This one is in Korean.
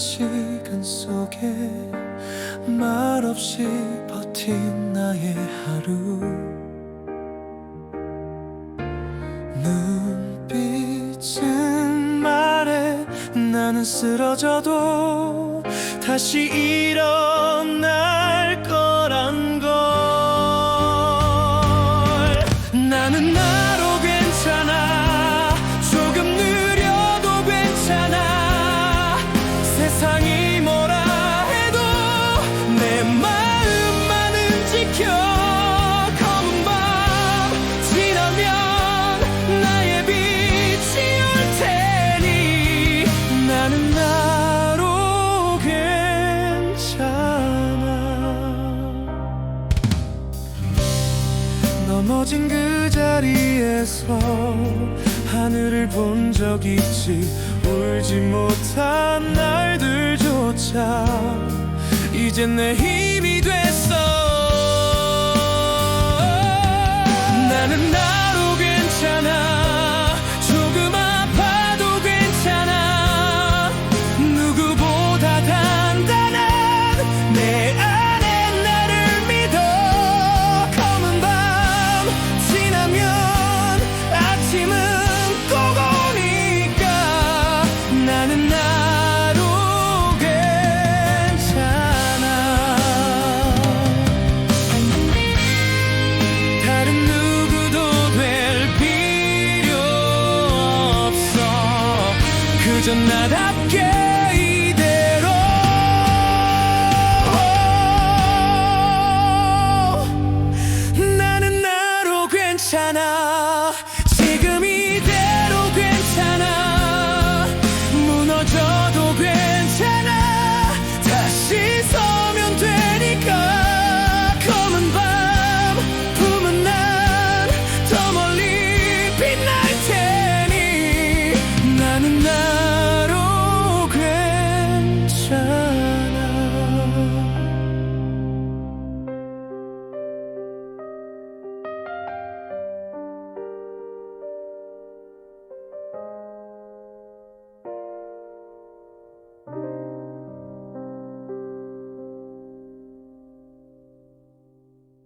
시간 속에 말없이 버틴 나의 하루. 눈빛은 말해 나는 쓰러져도 다시 일어날 넘어진 그 자리에서 하늘을 본 적 있지. 울지 못한 날들조차 이젠 내 힘이 됐어. 나는 나 그저 나답게 이대로. 나는 나로 괜찮아.